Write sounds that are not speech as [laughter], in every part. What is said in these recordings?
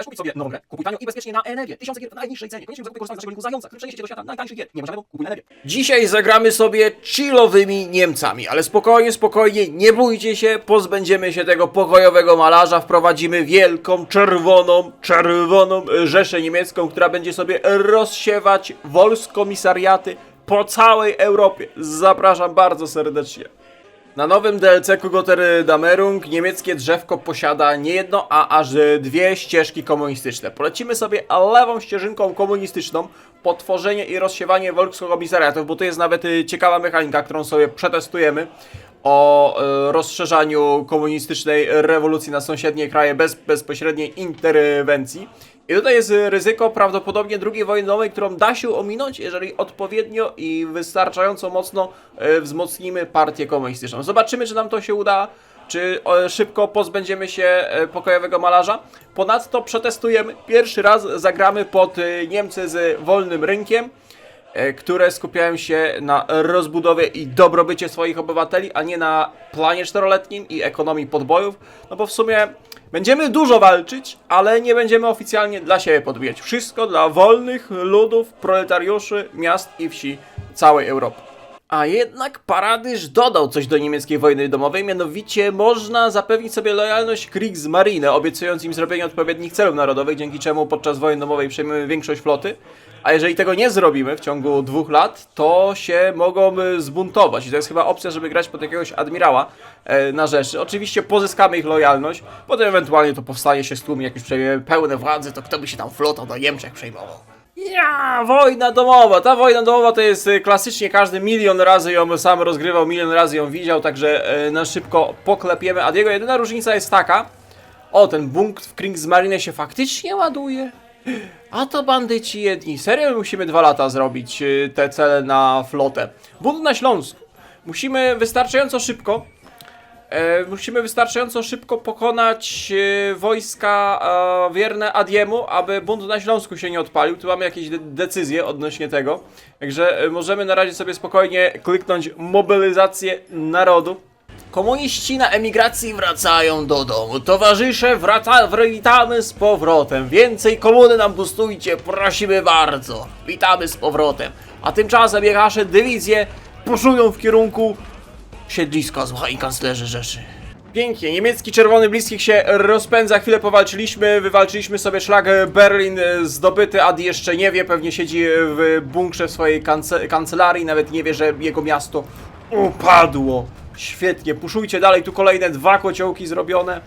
Chcesz kupić sobie nową grę? Kupuj tanio i bezpiecznie na energię. Tysiące gier w najniższej cenie. Koniecznie zakup korzystając z naszego linku zająca, który przeniesie do świata najtańszych gier. Nie ma żadnego, kupuj na energię. Dzisiaj zagramy sobie chillowymi Niemcami, ale spokojnie, spokojnie, nie bójcie się, pozbędziemy się tego pokojowego malarza, wprowadzimy wielką, czerwoną, czerwoną rzeszę niemiecką, która będzie sobie rozsiewać wolskomisariaty po całej Europie. Zapraszam bardzo serdecznie. Na nowym DLC Kugoter Damerung niemieckie drzewko posiada nie jedno, a aż dwie ścieżki komunistyczne. Polecimy sobie lewą ścieżynką komunistyczną po tworzenie i rozsiewanie Volkskomisariatów, bo to jest nawet y, ciekawa mechanika, którą sobie przetestujemy o y, rozszerzaniu komunistycznej rewolucji na sąsiednie kraje bez bezpośredniej interwencji. I tutaj jest ryzyko prawdopodobnie II wojny domowej, którą da się ominąć, jeżeli odpowiednio i wystarczająco mocno e, wzmocnimy partię komunistyczną. Zobaczymy, czy nam to się uda, czy szybko pozbędziemy się e, pokojowego malarza. Ponadto przetestujemy, pierwszy raz zagramy pod Niemcy z wolnym rynkiem które skupiają się na rozbudowie i dobrobycie swoich obywateli, a nie na planie czteroletnim i ekonomii podbojów, no bo w sumie będziemy dużo walczyć, ale nie będziemy oficjalnie dla siebie podbijać. Wszystko dla wolnych ludów, proletariuszy, miast i wsi całej Europy. A jednak Paradyż dodał coś do niemieckiej wojny domowej, mianowicie można zapewnić sobie lojalność Kriegsmarine, obiecując im zrobienie odpowiednich celów narodowych, dzięki czemu podczas wojny domowej przejmiemy większość floty. A jeżeli tego nie zrobimy w ciągu dwóch lat, to się mogą y, zbuntować. I to jest chyba opcja, żeby grać pod jakiegoś admirała e, na Rzeszy. Oczywiście pozyskamy ich lojalność, potem ewentualnie to powstanie się z tłumie, jak już przejmiemy pełne władzy, to kto by się tam flotą do Niemczech przejmował. Ja, wojna domowa. Ta wojna domowa to jest y, klasycznie każdy milion razy ją sam rozgrywał, milion razy ją widział, także e, na szybko poklepiemy. A jego jedyna różnica jest taka, o, ten punkt w Kriegsmarine się faktycznie ładuje. A to bandyci jedni. Serio musimy dwa lata zrobić y, te cele na flotę. Bunt na Śląsku. Musimy wystarczająco szybko E, musimy wystarczająco szybko pokonać e, wojska e, wierne Adiemu, aby bunt na Śląsku się nie odpalił. Tu mamy jakieś de decyzje odnośnie tego. Także e, możemy na razie sobie spokojnie kliknąć mobilizację narodu. Komuniści na emigracji wracają do domu. Towarzysze, wraca, witamy z powrotem. Więcej komuny nam bustujcie, prosimy bardzo. Witamy z powrotem. A tymczasem nasze dywizje puszują w kierunku siedliska zła i kanclerzy Rzeszy. Pięknie, niemiecki czerwony bliskich się rozpędza, chwilę powalczyliśmy, wywalczyliśmy sobie szlag Berlin e, zdobyty, Adi jeszcze nie wie, pewnie siedzi w bunkrze w swojej kance kancelarii, nawet nie wie, że jego miasto upadło. Świetnie, puszujcie dalej, tu kolejne dwa kociołki zrobione.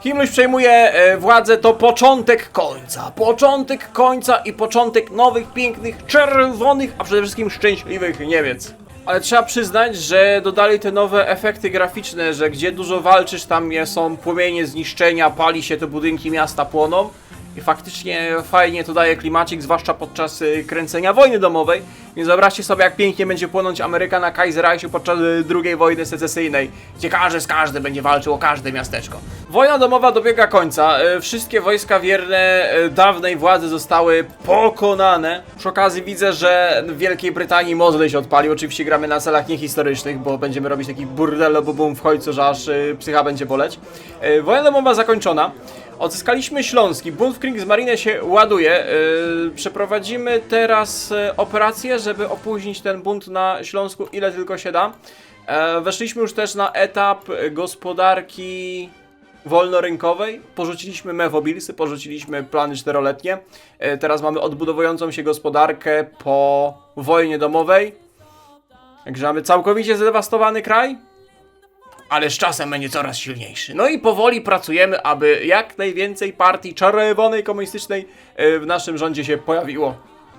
Himluś przejmuje e, władzę, to początek końca. Początek końca i początek nowych, pięknych, czerwonych, a przede wszystkim szczęśliwych Niemiec. Ale trzeba przyznać, że dodali te nowe efekty graficzne, że gdzie dużo walczysz, tam są płomienie zniszczenia, pali się te budynki miasta płoną. I faktycznie fajnie to daje klimacik, zwłaszcza podczas y, kręcenia wojny domowej. Więc wyobraźcie sobie, jak pięknie będzie płonąć Ameryka na Kaiserreichu podczas y, II wojny secesyjnej, gdzie każdy z każdym będzie walczył o każde miasteczko. Wojna domowa dobiega końca. y, Wszystkie wojska wierne dawnej władzy zostały pokonane. Przy okazji widzę, że w Wielkiej Brytanii Mosley się odpalił. Oczywiście gramy na celach niehistorycznych, bo będziemy robić taki burdello bum w końcu, że aż psycha będzie boleć. Wojna domowa zakończona. Odzyskaliśmy Śląski. Bunt w Kriegsmarine się ładuje. Yy, przeprowadzimy teraz yy, operację, żeby opóźnić ten bunt na Śląsku ile tylko się da. E, weszliśmy już też na etap gospodarki wolnorynkowej. Porzuciliśmy mewobilsy, porzuciliśmy plany czteroletnie. E, teraz mamy odbudowującą się gospodarkę po wojnie domowej. Także mamy całkowicie zdewastowany kraj ale z czasem będzie coraz silniejszy. No i powoli pracujemy, aby jak najwięcej partii czerwonej komunistycznej e, w naszym rządzie się pojawiło.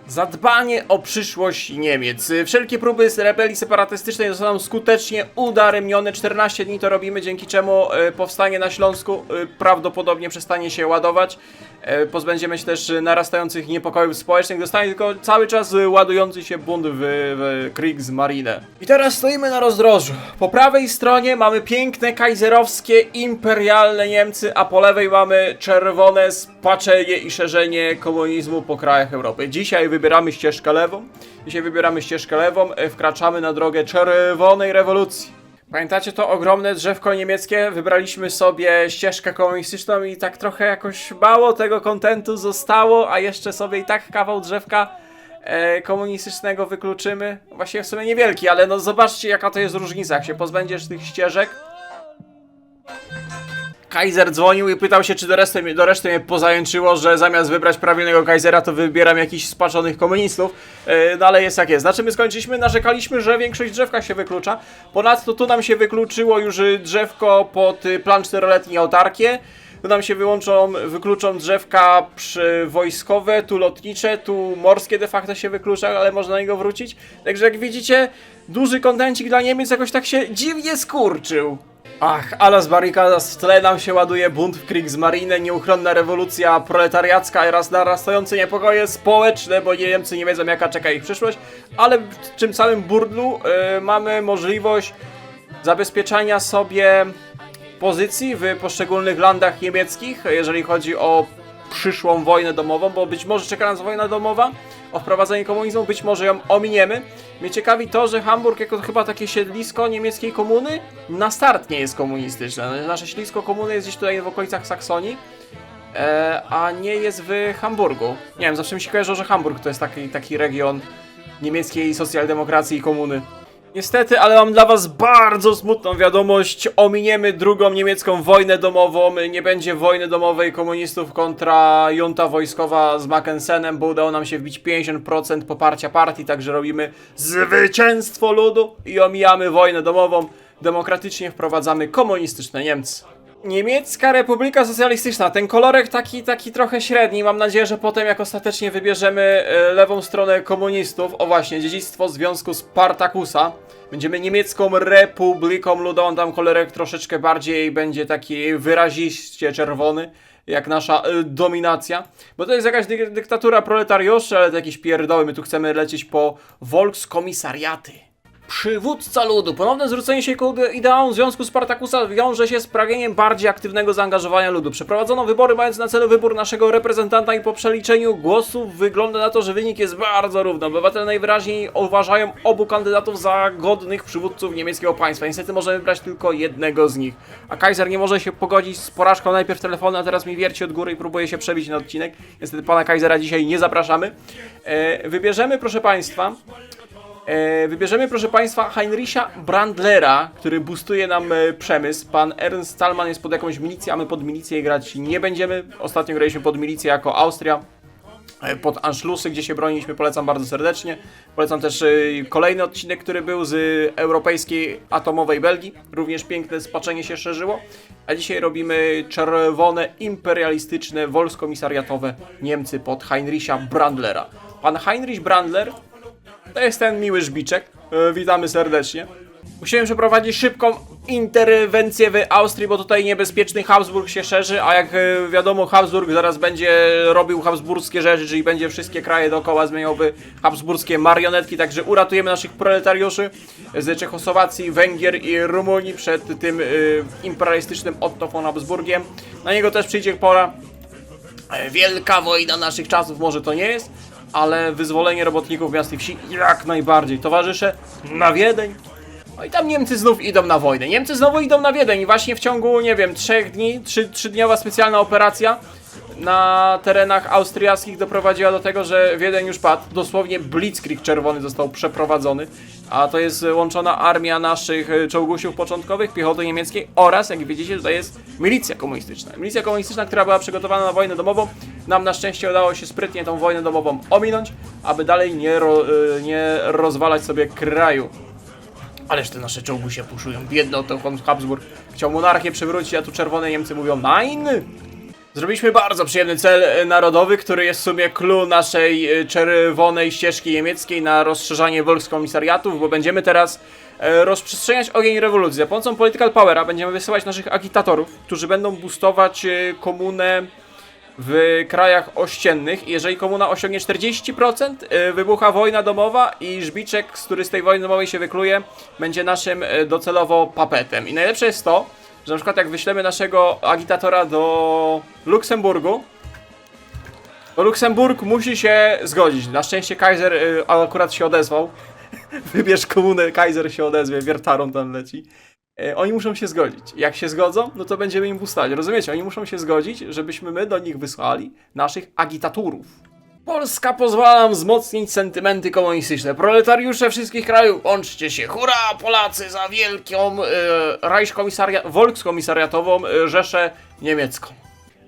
Zadbanie o przyszłość Niemiec. E, Wszelkie próby rebelii separatystycznej zostaną skutecznie udaremnione. 14 dni to robimy, dzięki czemu e, powstanie na Śląsku prawdopodobnie przestanie się ładować. E, Pozbędziemy się też narastających niepokojów społecznych. Zostanie tylko cały czas e, ładujący się bunt w, w Kriegsmarine. I teraz stoimy na rozdrożu. Po prawej stronie mamy piękne kajzerowskie, imperialne Niemcy, a po lewej mamy czerwone spaczenie i szerzenie komunizmu po krajach Europy. Dzisiaj wybieramy ścieżkę lewą. Dzisiaj wybieramy ścieżkę lewą, e, wkraczamy na drogę czerwonej rewolucji. Pamiętacie to ogromne drzewko niemieckie? Wybraliśmy sobie ścieżkę komunistyczną i tak trochę jakoś mało tego kontentu zostało, a jeszcze sobie i tak kawał drzewka e, komunistycznego wykluczymy. Właściwie w sumie niewielki, ale no zobaczcie jaka to jest różnica, jak się pozbędziesz tych ścieżek. Kaiser dzwonił i pytał się, czy do reszty, do reszty mnie pozajęczyło, że zamiast wybrać prawilnego Kaisera, to wybieram jakichś spaczonych komunistów. Yy, no ale jest jak jest. Znaczy my skończyliśmy, narzekaliśmy, że większość drzewka się wyklucza. Ponadto tu nam się wykluczyło już drzewko pod y, plan czteroletni autarkie. Tu nam się wyłączą, wykluczą drzewka wojskowe, tu lotnicze, tu morskie de facto się wyklucza, ale można na niego wrócić. Także jak widzicie, duży kontencik dla Niemiec jakoś tak się dziwnie skurczył. Ach, alas barrikadas, w tle nam się ładuje bunt w Kriegsmarine, nieuchronna rewolucja proletariacka oraz narastające niepokoje społeczne, bo Niemcy nie wiedzą jaka czeka ich przyszłość, ale w tym samym burdlu y, mamy możliwość zabezpieczania sobie pozycji w poszczególnych landach niemieckich, jeżeli chodzi o przyszłą wojnę domową, bo być może czeka nas wojna domowa o wprowadzenie komunizmu, być może ją ominiemy. Mnie ciekawi to, że Hamburg jako chyba takie siedlisko niemieckiej komuny na start nie jest komunistyczne. Nasze siedlisko komuny jest gdzieś tutaj w okolicach Saksonii, e, a nie jest w Hamburgu. Nie wiem, zawsze mi się kojarzyło, że Hamburg to jest taki, taki region niemieckiej socjaldemokracji i komuny. Niestety, ale mam dla was bardzo smutną wiadomość. Ominiemy drugą niemiecką wojnę domową. Nie będzie wojny domowej komunistów kontra junta wojskowa z Mackensenem, bo udało nam się wbić 50% poparcia partii, także robimy zwycięstwo ludu i omijamy wojnę domową. Demokratycznie wprowadzamy komunistyczne Niemcy. Niemiecka Republika Socjalistyczna. Ten kolorek taki, taki trochę średni. Mam nadzieję, że potem jak ostatecznie wybierzemy e, lewą stronę komunistów, o właśnie, dziedzictwo Związku Spartakusa, będziemy niemiecką Republiką Ludową, tam kolorek troszeczkę bardziej będzie taki wyraziście czerwony, jak nasza e, dominacja. Bo to jest jakaś dy dyktatura proletariuszy, ale to jakieś pierdoły. My tu chcemy lecieć po Volkskomisariaty. Przywódca ludu. Ponowne zwrócenie się ku ideałom Związku Spartakusa wiąże się z pragnieniem bardziej aktywnego zaangażowania ludu. Przeprowadzono wybory mając na celu wybór naszego reprezentanta i po przeliczeniu głosów wygląda na to, że wynik jest bardzo równy. Obywatele najwyraźniej uważają obu kandydatów za godnych przywódców niemieckiego państwa. Niestety możemy wybrać tylko jednego z nich. A Kaiser nie może się pogodzić z porażką najpierw telefonu, a teraz mi wierci od góry i próbuje się przebić na odcinek. Niestety pana Kaisera dzisiaj nie zapraszamy. E, wybierzemy, proszę państwa, E, wybierzemy, proszę Państwa, Heinricha Brandlera, który boostuje nam e, przemysł. Pan Ernst Stallman jest pod jakąś milicję, a my pod milicję grać nie będziemy. Ostatnio graliśmy pod milicję jako Austria. e, Pod Anschlussy, gdzie się broniliśmy, polecam bardzo serdecznie. Polecam też e, kolejny odcinek, który był z europejskiej atomowej Belgii. Również piękne spaczenie się szerzyło. A dzisiaj robimy czerwone, imperialistyczne, wolskomisariatowe Niemcy pod Heinricha Brandlera. Pan Heinrich Brandler to jest ten miły żbiczek. E, witamy serdecznie. Musiałem przeprowadzić szybką interwencję w Austrii, bo tutaj niebezpieczny Habsburg się szerzy, a jak e, wiadomo Habsburg zaraz będzie robił habsburskie rzeczy, czyli będzie wszystkie kraje dookoła zmieniał w habsburskie marionetki, także uratujemy naszych proletariuszy z Czechosłowacji, Węgier i Rumunii przed tym e, imperialistycznym Otto von Habsburgiem. Na niego też przyjdzie pora. E, Wielka wojna naszych czasów może to nie jest, ale wyzwolenie robotników miast i wsi jak najbardziej. Towarzysze na Wiedeń. No i tam Niemcy znów idą na wojnę. Niemcy znowu idą na Wiedeń i właśnie w ciągu, nie wiem, trzech dni, trzy, trzydniowa specjalna operacja na terenach austriackich doprowadziła do tego, że Wiedeń już padł. Dosłownie Blitzkrieg czerwony został przeprowadzony, a to jest łączona armia naszych e, czołgusiów początkowych, piechoty niemieckiej oraz, jak widzicie, tutaj jest milicja komunistyczna. Milicja komunistyczna, która była przygotowana na wojnę domową. Nam na szczęście udało się sprytnie tą wojnę domową ominąć, aby dalej nie, ro, e, nie rozwalać sobie kraju. Ależ te nasze czołgusie puszują. Biedno to Habsburg. Chciał monarchię przywrócić, a tu czerwone Niemcy mówią Nein! Zrobiliśmy bardzo przyjemny cel e, narodowy, który jest w sumie clue naszej e, czerwonej ścieżki niemieckiej na rozszerzanie Volkskomisariatów, bo będziemy teraz e, rozprzestrzeniać ogień rewolucji. Za pomocą Political Powera będziemy wysyłać naszych agitatorów, którzy będą boostować komunę w krajach ościennych jeżeli komuna osiągnie 40%, y, wybucha wojna domowa i Żbiczek, który z tej wojny domowej się wykluje, będzie naszym docelowo papetem. I najlepsze jest to, że na przykład jak wyślemy naszego agitatora do Luksemburgu, to Luksemburg musi się zgodzić. Na szczęście Kaiser y, akurat się odezwał. [laughs] Wybierz komunę, Kaiser się odezwie, wiertarą tam leci. e, oni muszą się zgodzić. Jak się zgodzą, no to będziemy im wustać. Rozumiecie? Oni muszą się zgodzić, żebyśmy my do nich wysłali naszych agitatorów. Polska pozwala nam wzmocnić sentymenty komunistyczne. Proletariusze wszystkich krajów, łączcie się. Hurra, Polacy, za wielką e, Reichskomisaria- Volkskomisariatową e, Rzeszę Niemiecką.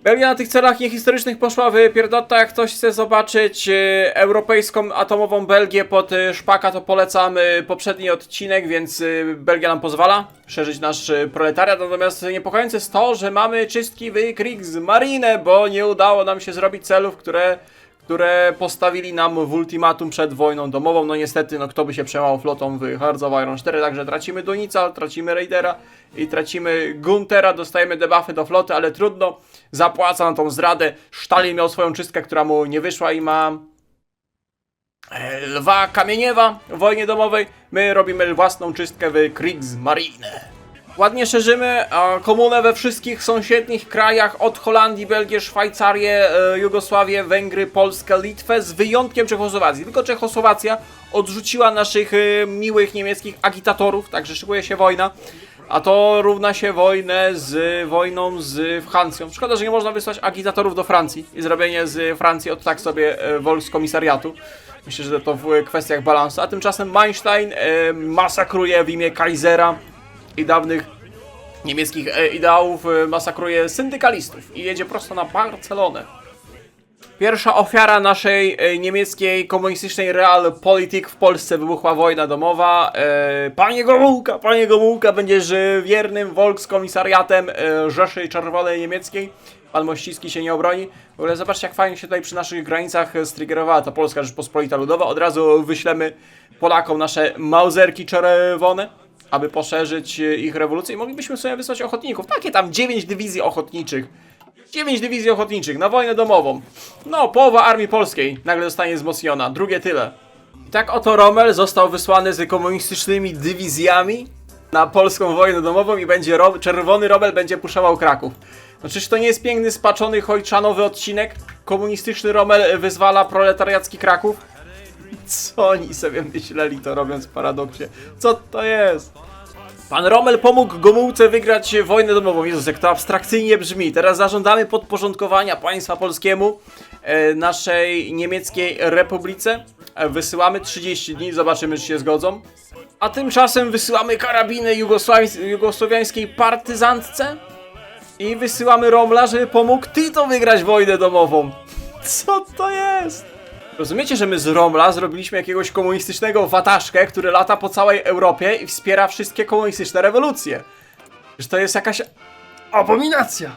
Belgia na tych celach niehistorycznych poszła w pierdota. Jak ktoś chce zobaczyć e, europejską atomową Belgię pod e, szpaka, to polecam e, poprzedni odcinek, więc Belgia nam pozwala szerzyć nasz proletariat. Natomiast niepokojące jest to, że mamy czystki w Kriegsmarine, bo nie udało nam się zrobić celów, które które postawili nam w ultimatum przed wojną domową. No niestety, no kto by się przejmował flotą w Hearts of Iron 4, także tracimy Dunica, tracimy Raidera i tracimy Guntera, dostajemy debuffy do floty, ale trudno, zapłaca na tą zradę. Stalin miał swoją czystkę, która mu nie wyszła i ma e, lwa Kamieniewa w wojnie domowej. My robimy własną czystkę w Kriegsmarine. Ładnie szerzymy komunę we wszystkich sąsiednich krajach od Holandii, Belgię, Szwajcarię, e, Jugosławię, Węgry, Polskę, Litwę z wyjątkiem Czechosłowacji. Tylko Czechosłowacja odrzuciła naszych e, miłych niemieckich agitatorów, także szykuje się wojna. A to równa się wojnę z wojną z Francją. Szkoda, że nie można wysłać agitatorów do Francji i zrobienie z Francji od tak sobie e, Volkskomisariatu. Myślę, że to w kwestiach balansu. A tymczasem Manstein e, masakruje w imię Kaisera i dawnych niemieckich e, ideałów e, masakruje syndykalistów i jedzie prosto na Barcelonę. Pierwsza ofiara naszej e, niemieckiej komunistycznej realpolitik w Polsce wybuchła wojna domowa. Panie Gomułka, panie Gomułka, będziesz wiernym Volkskomisariatem Rzeszy Czerwonej Niemieckiej. Pan Mościcki się nie obroni. W ogóle zobaczcie, jak fajnie się tutaj przy naszych granicach striggerowała ta Polska Rzeczpospolita Ludowa. Od razu wyślemy Polakom nasze małzerki czerwone aby poszerzyć e, ich rewolucję i moglibyśmy sobie wysłać ochotników. Takie tam 9 dywizji ochotniczych. 9 dywizji ochotniczych na wojnę domową. No, połowa armii polskiej nagle zostanie wzmocniona. Drugie tyle. Tak oto Rommel został wysłany z komunistycznymi dywizjami na polską wojnę domową i będzie ro czerwony Rommel będzie puszował Kraków. No czyż to nie jest piękny, spaczony, hojczanowy odcinek? Komunistyczny Rommel wyzwala proletariacki Kraków? Co oni sobie myśleli to robiąc w paradoksie? Co to jest? Pan Rommel pomógł Gomułce wygrać wojnę domową. Jezus, jak to abstrakcyjnie brzmi. Teraz zażądamy podporządkowania państwa polskiemu e, naszej niemieckiej republice. E, wysyłamy 30 dni, zobaczymy, czy się zgodzą. A tymczasem wysyłamy karabiny jugosłowiańskiej partyzantce i wysyłamy Romla, żeby pomógł Tito wygrać wojnę domową. Co to jest? Rozumiecie, że my z Romla zrobiliśmy jakiegoś komunistycznego wataszkę, który lata po całej Europie i wspiera wszystkie komunistyczne rewolucje? Że to jest jakaś abominacja.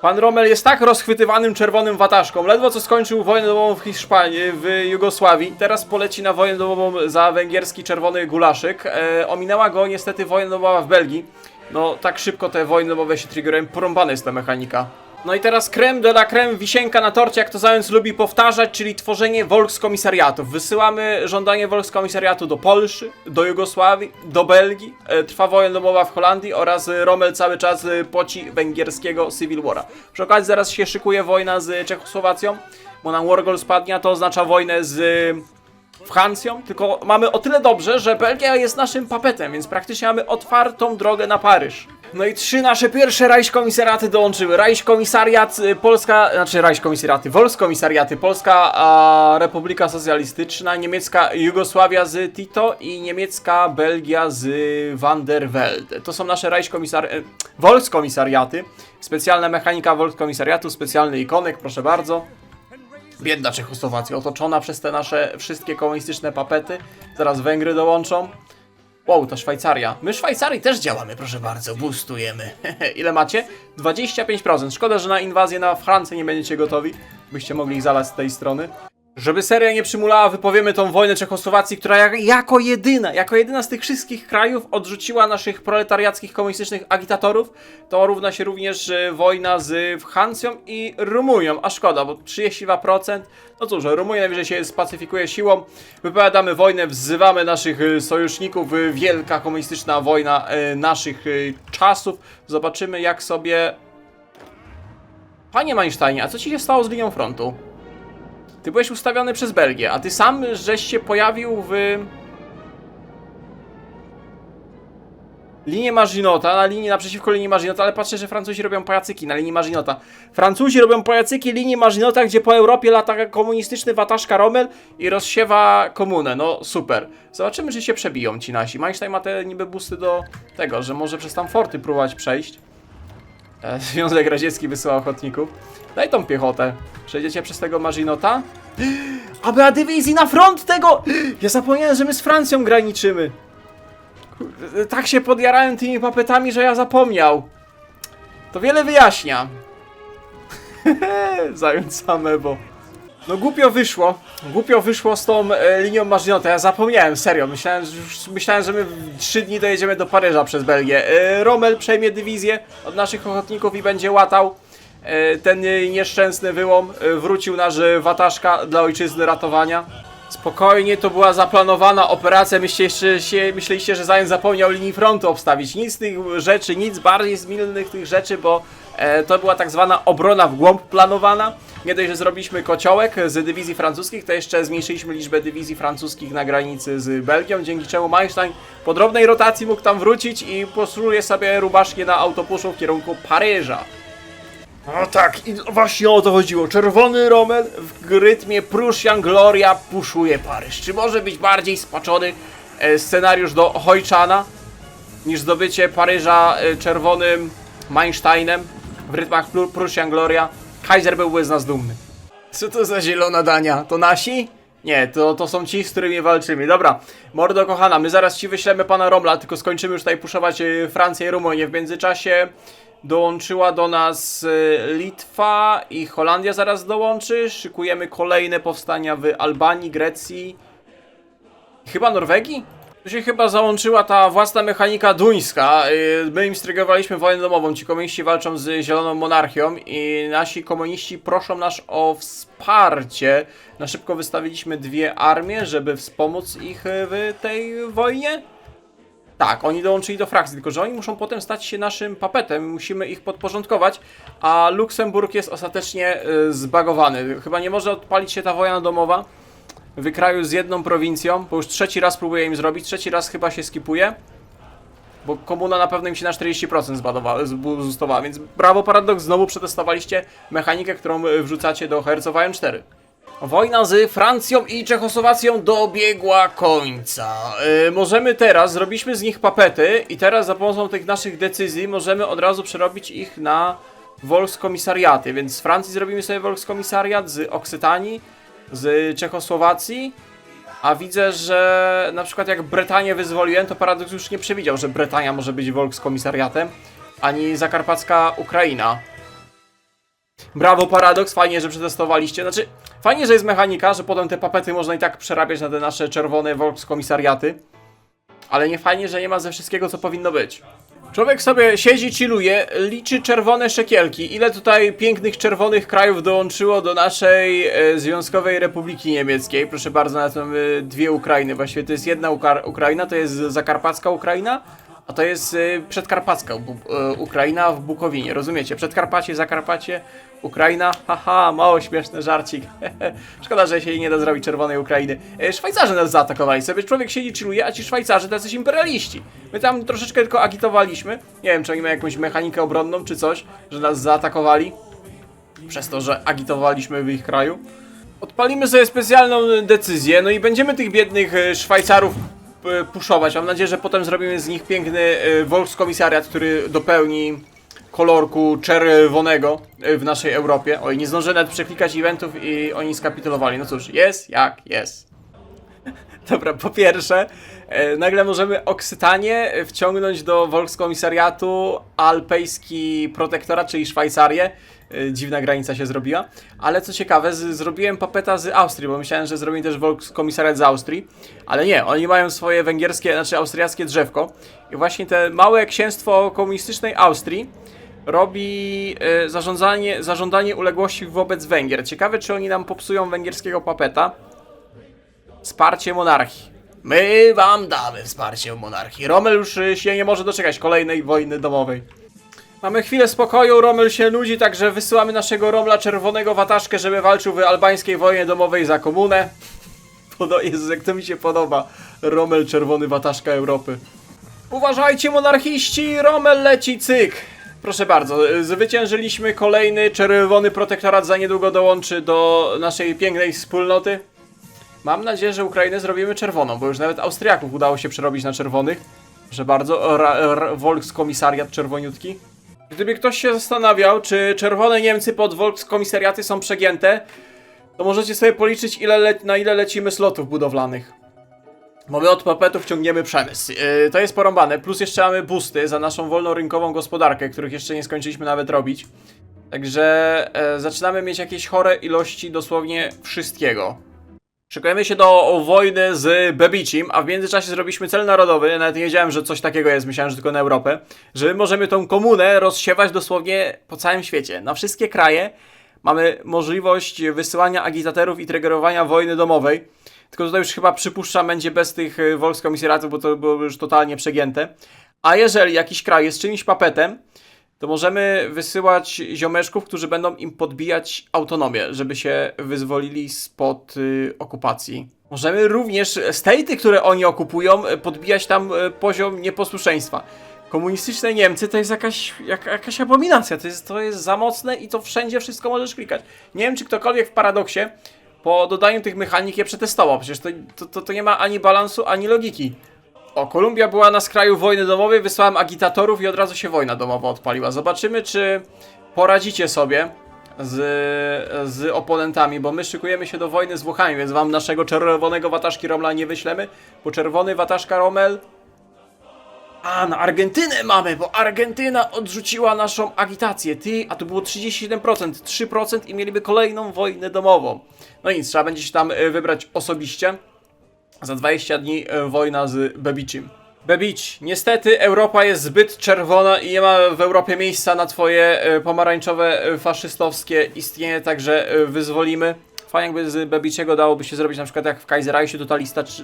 Pan Rommel jest tak rozchwytywanym czerwonym wataszką, ledwo co skończył wojnę domową w Hiszpanii, w Jugosławii, teraz poleci na wojnę domową za węgierski czerwony gulaszyk. E, ominęła go niestety wojna domowa w Belgii. No, tak szybko te wojny domowe się triggerują, porąbana jest ta mechanika. No i teraz creme de la creme, wisienka na torcie, jak to zając lubi powtarzać, czyli tworzenie Volkskomisariatów. Wysyłamy żądanie Volkskomisariatu do Polszy, do Jugosławii, do Belgii. E, Trwa wojna domowa w Holandii oraz Rommel cały czas e, poci węgierskiego Civil War'a. Przy okazji zaraz się szykuje wojna z Czechosłowacją, bo nam Wargol spadnie, a to oznacza wojnę z e, Francją, tylko mamy o tyle dobrze, że Belgia jest naszym papetem, więc praktycznie mamy otwartą drogę na Paryż. No i trzy nasze pierwsze Reichskomisariaty dołączyły. Reichskomisariat y, Polska, znaczy Reichskomisariaty, Volkskomisariaty Polska a, Republika Socjalistyczna, niemiecka Jugosławia z Tito i niemiecka Belgia z Van der Velde. To są nasze Reichskomisar... e, Volkskomisariaty. Specjalna mechanika Volkskomisariatu, specjalny ikonek, proszę bardzo. Biedna Czechosłowacja, otoczona przez te nasze wszystkie komunistyczne papety. Zaraz Węgry dołączą. Wow, to Szwajcaria. My Szwajcarii też działamy, proszę bardzo, boostujemy. [laughs] Ile macie? 25%. Szkoda, że na inwazję na Francję nie będziecie gotowi. Byście mogli ich zalać z tej strony. Żeby seria nie przymulała, wypowiemy tą wojnę Czechosłowacji, która jak, jako jedyna, jako jedyna z tych wszystkich krajów odrzuciła naszych proletariackich komunistycznych agitatorów. To równa się również e, wojna z Francją i Rumunią. A szkoda, bo 32%. No cóż, Rumunia najwyżej się spacyfikuje siłą. Wypowiadamy wojnę, wzywamy naszych e, sojuszników. e, Wielka komunistyczna wojna naszych czasów. Zobaczymy jak sobie... Panie Einsteinie, a co ci się stało z linią frontu? Ty byłeś ustawiony przez Belgię, a ty sam żeś się pojawił w... linię Marzinota, na linii naprzeciwko linii Marzinota, ale patrzę, że Francuzi robią pajacyki na linii Marzinota. Francuzi robią pajacyki linii Marzinota, gdzie po Europie lata komunistyczny wataszka Rommel i rozsiewa komunę. No super. Zobaczymy, czy się przebiją ci nasi. Einstein ma te niby busty do tego, że może przez tam forty próbować przejść. E, [laughs] Związek Radziecki wysyła ochotników. Daj tą piechotę. Przejdziecie przez tego Marzinota? [gasps] A dywizji na front tego! [gasps] Ja zapomniałem, że my z Francją graniczymy. Tak się podjarałem tymi papetami, że ja zapomniał. To wiele wyjaśnia. [laughs] Zająć same, bo... No głupio wyszło. Głupio wyszło z tą e, linią Marzinota. Ja zapomniałem, serio. Myślałem, że, już- myślałem, że my w 3 dni dojedziemy do Paryża przez Belgię. E, Rommel przejmie dywizję od naszych ochotników i będzie łatał. E, ten e, nieszczęsny wyłom e, wrócił nasz e, wataszka dla ojczyzny ratowania. Spokojnie, to była zaplanowana operacja. Myśleliście, myśleliście, że Zając zapomniał linii frontu obstawić. Nic z tych rzeczy, nic bardziej zmiennych tych rzeczy, bo to była tak zwana obrona w głąb planowana. Nie dość, że zrobiliśmy kociołek z dywizji francuskich, to jeszcze zmniejszyliśmy liczbę dywizji francuskich na granicy z Belgią, dzięki czemu Einstein po drobnej rotacji mógł tam wrócić i posłuje sobie rubaszki na autopuszu w kierunku Paryża. No tak, i właśnie o to chodziło. Czerwony Rommel w rytmie Prussian Gloria puszuje Paryż. Czy może być bardziej spaczony e, scenariusz do Hojczana niż zdobycie Paryża e, czerwonym Meinsteinem w rytmach Pru- Prussian Gloria? Kaiser byłby z nas dumny. Co to za zielona dania? To nasi? Nie, to, to są ci, z którymi walczymy. Dobra, mordo kochana, my zaraz ci wyślemy pana Romla, tylko skończymy już tutaj puszować e, Francję i Rumunię. W międzyczasie dołączyła do nas e, Litwa i Holandia zaraz dołączy. Szykujemy kolejne powstania w Albanii, Grecji, chyba Norwegii? Tu się chyba załączyła ta własna mechanika duńska. Yy, My im strygowaliśmy wojnę domową. Ci komuniści walczą z Zieloną Monarchią i nasi komuniści proszą nas o wsparcie. Na szybko wystawiliśmy dwie armie, żeby wspomóc ich yy, w tej wojnie. Tak, oni dołączyli do frakcji, tylko że oni muszą potem stać się naszym papetem, musimy ich podporządkować, a Luksemburg jest ostatecznie y, zbagowany. Chyba nie może odpalić się ta wojna domowa w kraju z jedną prowincją, bo już trzeci raz próbuję im zrobić, trzeci raz chyba się skipuje, bo komuna na pewno im się na 40% zbadowała, zbustowała, więc brawo Paradox, znowu przetestowaliście mechanikę, którą y, wrzucacie do Hercowa M4. Wojna z Francją i Czechosłowacją dobiegła końca. Yy, możemy teraz, zrobiliśmy z nich papety i teraz za pomocą tych naszych decyzji możemy od razu przerobić ich na Volkskomisariaty, więc z Francji zrobimy sobie Volkskomisariat, z Oksytanii, z Czechosłowacji, a widzę, że na przykład jak Bretanię wyzwoliłem, to Paradox już nie przewidział, że Bretania może być Volkskomisariatem, ani Zakarpacka Ukraina. Brawo Paradox, fajnie, że przetestowaliście. Znaczy, fajnie, że jest mechanika, że potem te papety można i tak przerabiać na te nasze czerwone Volkskomisariaty. Ale nie fajnie, że nie ma ze wszystkiego, co powinno być. Człowiek sobie siedzi, chilluje, liczy czerwone szekielki. Ile tutaj pięknych czerwonych krajów dołączyło do naszej e, Związkowej Republiki Niemieckiej? Proszę bardzo, na tym e, dwie Ukrainy. Właściwie to jest jedna Ukra Ukraina, to jest zakarpacka Ukraina, a to jest e, przedkarpacka e, Ukraina w Bukowinie. Rozumiecie? Przedkarpacie, Zakarpacie, Ukraina. Haha, mało śmieszny żarcik. [laughs] Szkoda, że się nie da zrobić czerwonej Ukrainy. E, Szwajcarzy nas zaatakowali. Sobie człowiek siedzi, chilluje, a ci Szwajcarzy to jacyś imperialiści. My tam troszeczkę tylko agitowaliśmy. Nie wiem, czy oni mają jakąś mechanikę obronną, czy coś, że nas zaatakowali. Przez to, że agitowaliśmy w ich kraju. Odpalimy sobie specjalną decyzję, no i będziemy tych biednych e, Szwajcarów puszować. Mam nadzieję, że potem zrobimy z nich piękny e, Volkskomisariat, który dopełni kolorku czerwonego e, w naszej Europie. Oj, nie zdążę nawet przeklikać eventów i oni skapitulowali. No cóż, jest jak jest. [laughs] Dobra, po pierwsze, e, nagle możemy Oksytanię wciągnąć do Volkskomisariatu, Alpejski Protektorat, czyli Szwajcarię. E, Dziwna granica się zrobiła. Ale co ciekawe, z, zrobiłem papeta z Austrii, bo myślałem, że zrobimy też Volkskomisariat z Austrii. Ale nie, oni mają swoje węgierskie, znaczy austriackie drzewko. I właśnie te małe księstwo komunistycznej Austrii robi e, zarządzanie, zażądanie uległości wobec Węgier. Ciekawe, czy oni nam popsują węgierskiego papeta. Wsparcie monarchii. My wam damy wsparcie monarchii. Rommel już y, się nie może doczekać kolejnej wojny domowej. Mamy chwilę spokoju, Rommel się nudzi, także wysyłamy naszego Romla czerwonego wataszkę, żeby walczył w albańskiej wojnie domowej za komunę. [laughs] Podo Jezu, jak to mi się podoba. Rommel czerwony wataszka Europy. Uważajcie, monarchiści! Rommel leci, cyk! Proszę bardzo, zwyciężyliśmy kolejny czerwony protektorat, za niedługo dołączy do naszej pięknej wspólnoty. Mam nadzieję, że Ukrainę zrobimy czerwoną, bo już nawet Austriaków udało się przerobić na czerwonych. Proszę bardzo, ra, Volkskomisariat czerwoniutki. Gdyby ktoś się zastanawiał, czy czerwone Niemcy pod Volkskomisariaty są przegięte, to możecie sobie policzyć, ile le na ile lecimy slotów budowlanych. Bo my od papetów ciągniemy przemysł. Yy, to jest porąbane. Plus jeszcze mamy boosty za naszą wolnorynkową gospodarkę, których jeszcze nie skończyliśmy nawet robić. Także e, zaczynamy mieć jakieś chore ilości dosłownie wszystkiego. Szykujemy się do wojny z Bebicim, a w międzyczasie zrobiliśmy cel narodowy. Nawet nie wiedziałem, że coś takiego jest, myślałem, że tylko na Europę. Że my możemy tą komunę rozsiewać dosłownie po całym świecie. Na wszystkie kraje mamy możliwość wysyłania agitatorów i triggerowania wojny domowej. Tylko tutaj już chyba przypuszczam, będzie bez tych y, Volkskomisariatów, bo to było już totalnie przegięte. A jeżeli jakiś kraj jest czymś papetem, to możemy wysyłać ziomeczków, którzy będą im podbijać autonomię, żeby się wyzwolili spod y, okupacji. Możemy również stejty, które oni okupują, podbijać tam y, poziom nieposłuszeństwa. Komunistyczne Niemcy to jest jakaś, jak, jakaś abominacja, to jest, to jest za mocne i to wszędzie wszystko możesz klikać. Nie wiem, czy ktokolwiek w paradoksie po dodaniu tych mechanik je przetestował, przecież to, to, to, to nie ma ani balansu, ani logiki. O, Kolumbia była na skraju wojny domowej, wysłałem agitatorów i od razu się wojna domowa odpaliła. Zobaczymy, czy poradzicie sobie z, z oponentami, bo my szykujemy się do wojny z Włochami, więc wam naszego czerwonego wataszki Romla nie wyślemy, bo czerwony wataszka Rommel... A, na Argentynę mamy, bo Argentyna odrzuciła naszą agitację. Ty, a to było 37%, 3% i mieliby kolejną wojnę domową. No nic, trzeba będzie się tam y, wybrać osobiście. Za 20 dni e, wojna z Bebicim. Bebic, niestety Europa jest zbyt czerwona i nie ma w Europie miejsca na twoje e, pomarańczowe e, faszystowskie istnienie, także wyzwolimy. Fajnie jakby z Bebiciego dałoby się zrobić na przykład jak w Kaiserreichu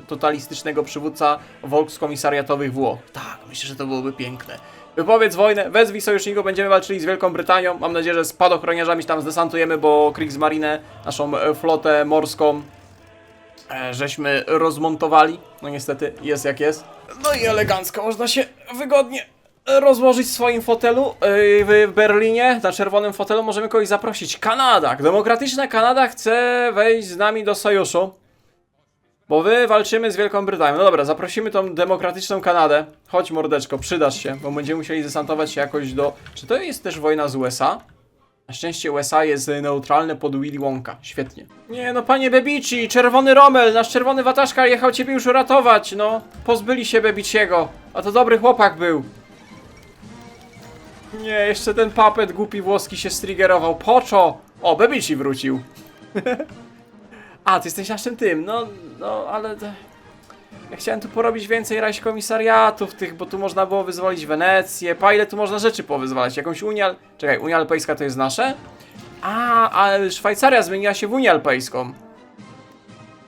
totalistycznego przywódca Volkskomisariatowych Włoch. Tak, myślę, że to byłoby piękne. Wypowiedz wojnę, wezwij sojuszników, będziemy walczyli z Wielką Brytanią. Mam nadzieję, że z spadochroniarzami się tam zdesantujemy, bo Kriegsmarine, naszą flotę morską, żeśmy rozmontowali. No niestety, jest jak jest. No i elegancko, można się wygodnie rozłożyć w swoim fotelu yy, w Berlinie. Na czerwonym fotelu możemy kogoś zaprosić. Kanada! Demokratyczna Kanada chce wejść z nami do sojuszu. Bo wy walczymy z Wielką Brytanią. No dobra, zaprosimy tą demokratyczną Kanadę. Chodź mordeczko, przydasz się, bo będziemy musieli desantować się jakoś do... Czy to jest też wojna z USA? Na szczęście USA jest neutralne pod Willy Wonka. Świetnie. Nie no, panie Bebici, czerwony Rommel, nasz czerwony wataszka jechał ciebie już uratować, no. Pozbyli się Bebiciego, a to dobry chłopak był. Nie, jeszcze ten papet głupi włoski się striggerował. Poczo! O, Bebici wrócił. [laughs] a, ty jesteś naszym tym, no, no, ale... Ja chciałem tu porobić więcej rajś komisariatów tych, bo tu można było wyzwolić Wenecję. Pa ile tu można rzeczy powyzwalać? Jakąś Unię... Czekaj, Unia Europejska to jest nasze? A, ale Szwajcaria zmieniła się w Unię Europejską.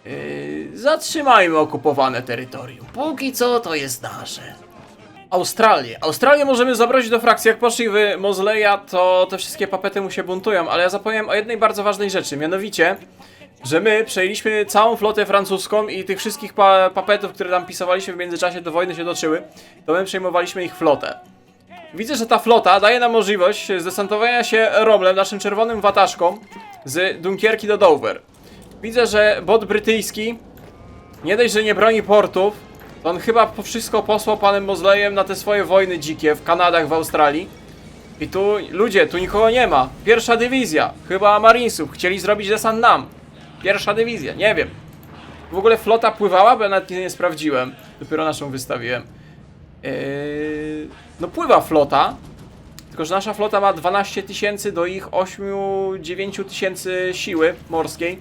Yy, zatrzymajmy okupowane terytorium. Póki co to jest nasze. Australię. Australię możemy zabrać do frakcji. Jak poszli w Mozleja, to te wszystkie papety mu się buntują, ale ja zapomniałem o jednej bardzo ważnej rzeczy, mianowicie, że my przejęliśmy całą flotę francuską i tych wszystkich pa papetów, które tam pisowaliśmy w międzyczasie do wojny się toczyły, to my przejmowaliśmy ich flotę. Widzę, że ta flota daje nam możliwość zdesantowania się Romlem, naszym czerwonym wataszką, z Dunkierki do Dover. Widzę, że bot brytyjski nie dość, że nie broni portów, to on chyba po wszystko posłał panem Mozlejem na te swoje wojny dzikie w Kanadach, w Australii. I tu, ludzie, tu nikogo nie ma. Pierwsza dywizja, chyba Marinesów, chcieli zrobić desant nam. Pierwsza dywizja, nie wiem. W ogóle flota pływała, bo ja nawet nie sprawdziłem. Dopiero naszą wystawiłem. Yy, no pływa flota, tylko że nasza flota ma 12 tysięcy do ich 8-9 tysięcy siły morskiej.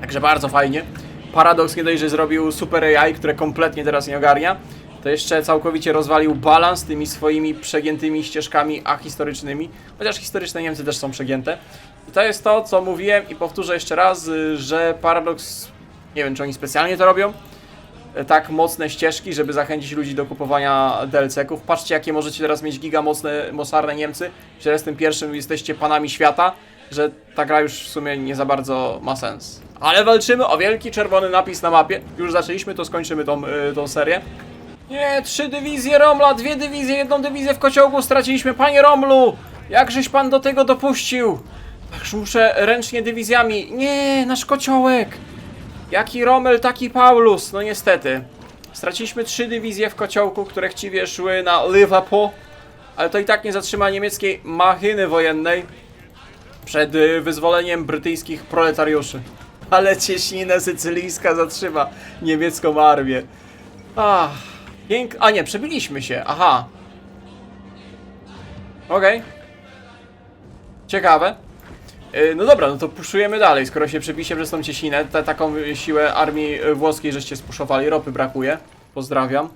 Także bardzo fajnie. Paradoks nie dość, że zrobił super AI, które kompletnie teraz nie ogarnia, to jeszcze całkowicie rozwalił balans tymi swoimi przegiętymi ścieżkami ahistorycznymi, chociaż historyczne Niemcy też są przegięte. I to jest to, co mówiłem i powtórzę jeszcze raz, y, że Paradox, nie wiem czy oni specjalnie to robią, y, tak mocne ścieżki, żeby zachęcić ludzi do kupowania DLC-ków. Patrzcie, jakie możecie teraz mieć giga mocne, mocarne Niemcy, że jestem pierwszym, jesteście panami świata, że ta gra już w sumie nie za bardzo ma sens. Ale walczymy o wielki czerwony napis na mapie. Już zaczęliśmy, to skończymy tą, y, tą serię. Nie, trzy dywizje Romla, dwie dywizje, jedną dywizję w kociołku straciliśmy. Panie Romlu, jakżeś pan do tego dopuścił? Muszę ręcznie dywizjami. Nie, nasz kociołek. Jaki Rommel, taki Paulus. No niestety. Straciliśmy trzy dywizje w kociołku, które chciwie szły na Liverpool. Ale to i tak nie zatrzyma niemieckiej machiny wojennej przed y, wyzwoleniem brytyjskich proletariuszy. Ale cieśnina sycylijska zatrzyma niemiecką armię. Ach, pięk... A nie, przebiliśmy się, aha. Okej. Ciekawe. Y, No dobra, no to puszujemy dalej, skoro się przebiście przez tą cieśninę, ta, taką siłę armii włoskiej, żeście spuszowali, ropy brakuje. Pozdrawiam.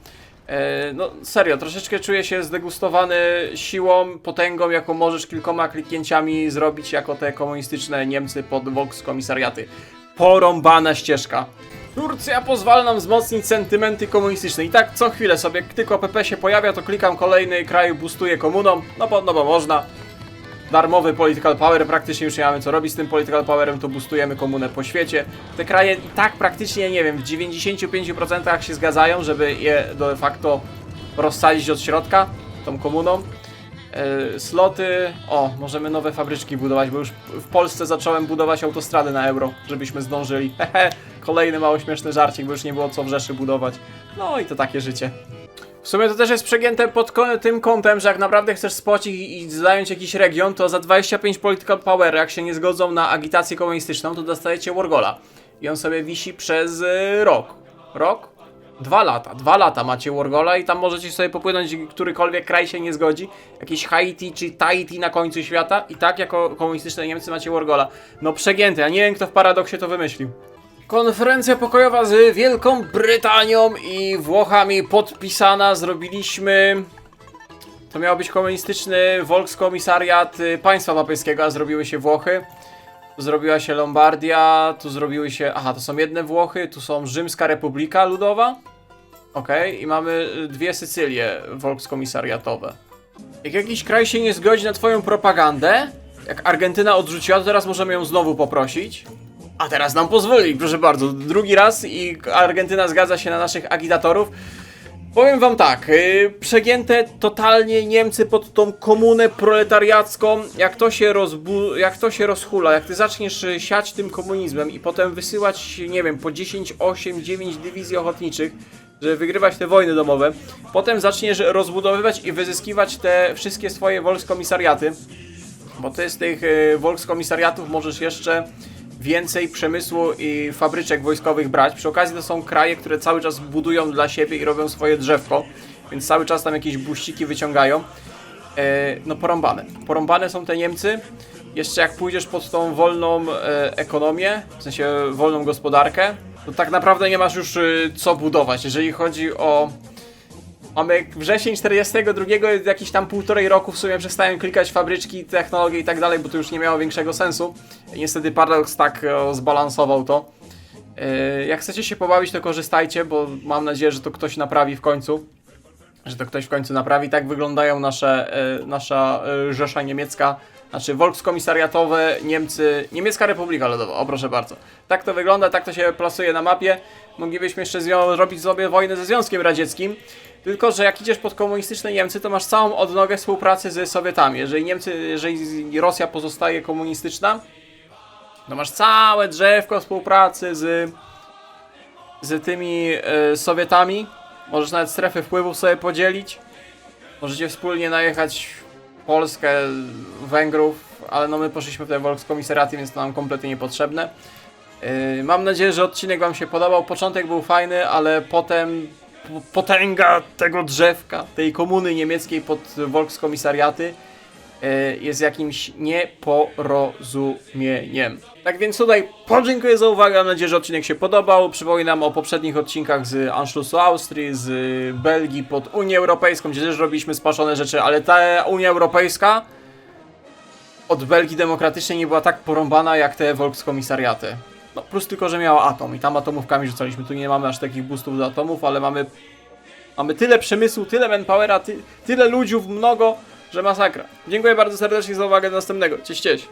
E, No serio, troszeczkę czuję się zdegustowany siłą, potęgą, jaką możesz kilkoma kliknięciami zrobić jako te komunistyczne Niemcy pod Volkskomisariaty. Porąbana ścieżka. Turcja pozwala nam wzmocnić sentymenty komunistyczne. I tak co chwilę sobie, tylko PP się pojawia, to klikam kolejny kraj, boostuję komuną, no bo, no bo można. Darmowy political power, praktycznie już nie mamy co robić z tym political powerem, to boostujemy komunę po świecie. Te kraje i tak praktycznie, nie wiem, w 95% się zgadzają, żeby je de facto rozsadzić od środka, tą komuną. E, sloty, o, możemy nowe fabryczki budować, bo już w Polsce zacząłem budować autostrady na euro, żebyśmy zdążyli. Hehe, [laughs] kolejny mało śmieszny żarcik, bo już nie było co w Rzeszy budować. No i to takie życie. W sumie to też jest przegięte pod tym kątem, że jak naprawdę chcesz spocić i, i zająć jakiś region, to za 25 political power, jak się nie zgodzą na agitację komunistyczną, to dostajecie Wargola. I on sobie wisi przez y, rok. Rok? Dwa lata. Dwa lata macie Wargola i tam możecie sobie popłynąć, którykolwiek kraj się nie zgodzi. Jakiś Haiti czy Tahiti na końcu świata i tak jako komunistyczne Niemcy macie Wargola. No przegięte, ja nie wiem kto w paradoksie to wymyślił. Konferencja pokojowa z Wielką Brytanią i Włochami podpisana. Zrobiliśmy. To miał być komunistyczny Volkskomisariat y, Państwa Papieskiego, a zrobiły się Włochy. Zrobiła się Lombardia, tu zrobiły się. Aha, to są jedne Włochy, tu są Rzymska Republika Ludowa. Okej, i mamy y, dwie Sycylie Volkskomisariatowe. Jak jakiś kraj się nie zgodzi na Twoją propagandę, jak Argentyna odrzuciła, to teraz możemy ją znowu poprosić. A teraz nam pozwoli, proszę bardzo, drugi raz i Argentyna zgadza się na naszych agitatorów. Powiem wam tak, yy, przegięte totalnie Niemcy pod tą komunę proletariacką, jak to się rozbu- jak to się rozhula, jak ty zaczniesz y, siać tym komunizmem i potem wysyłać, nie wiem, po 10, 8, 9 dywizji ochotniczych, żeby wygrywać te wojny domowe, potem zaczniesz rozbudowywać i wyzyskiwać te wszystkie swoje wolskomisariaty, bo ty z tych y, Volkskomisariatów możesz jeszcze więcej przemysłu i fabryczek wojskowych brać. Przy okazji to są kraje, które cały czas budują dla siebie i robią swoje drzewko, więc cały czas tam jakieś buściki wyciągają. E, no porąbane. Porąbane są te Niemcy. Jeszcze jak pójdziesz pod tą wolną e, ekonomię, w sensie wolną gospodarkę, to tak naprawdę nie masz już y, co budować. Jeżeli chodzi o Mamy wrzesień 42, jakiś tam półtorej roku w sumie przestałem klikać fabryczki, technologie i tak dalej, bo to już nie miało większego sensu. Niestety Paradox tak e, zbalansował to. E, jak chcecie się pobawić, to korzystajcie, bo mam nadzieję, że to ktoś naprawi w końcu. Że to ktoś w końcu naprawi. Tak wyglądają nasze, e, nasza e, Rzesza Niemiecka, znaczy Volkskomisariatowe Niemcy, Niemiecka Republika Ludowa, o proszę bardzo. Tak to wygląda, tak to się plasuje na mapie. Moglibyśmy jeszcze zwią- robić sobie wojnę ze Związkiem Radzieckim. Tylko, że jak idziesz pod komunistyczne Niemcy, to masz całą odnogę współpracy z Sowietami. Jeżeli Niemcy, jeżeli Rosja pozostaje komunistyczna, to masz całe drzewko współpracy z, z tymi e, Sowietami. Możesz nawet strefy wpływów sobie podzielić. Możecie wspólnie najechać Polskę, Węgrów, ale no my poszliśmy w te Volkskomisariaty, więc to nam kompletnie niepotrzebne. Yy, mam nadzieję, że odcinek Wam się podobał. Początek był fajny, ale potem potęga tego drzewka, tej komuny niemieckiej pod Volkskomisariaty yy, jest jakimś nieporozumieniem. Tak więc tutaj podziękuję za uwagę. Mam nadzieję, że odcinek się podobał. Przypominam o poprzednich odcinkach z Anschlussu Austrii, z Belgii pod Unię Europejską, gdzie też robiliśmy spaszone rzeczy, ale ta Unia Europejska od Belgii Demokratycznej nie była tak porąbana jak te Volkskomisariaty. No plus tylko, że miała atom i tam atomówkami rzucaliśmy. Tu nie mamy aż takich boostów do atomów, ale mamy mamy tyle przemysłu, tyle manpowera, ty, tyle ludziów, mnogo, że masakra. Dziękuję bardzo serdecznie za uwagę. Do następnego. Cześć, cześć.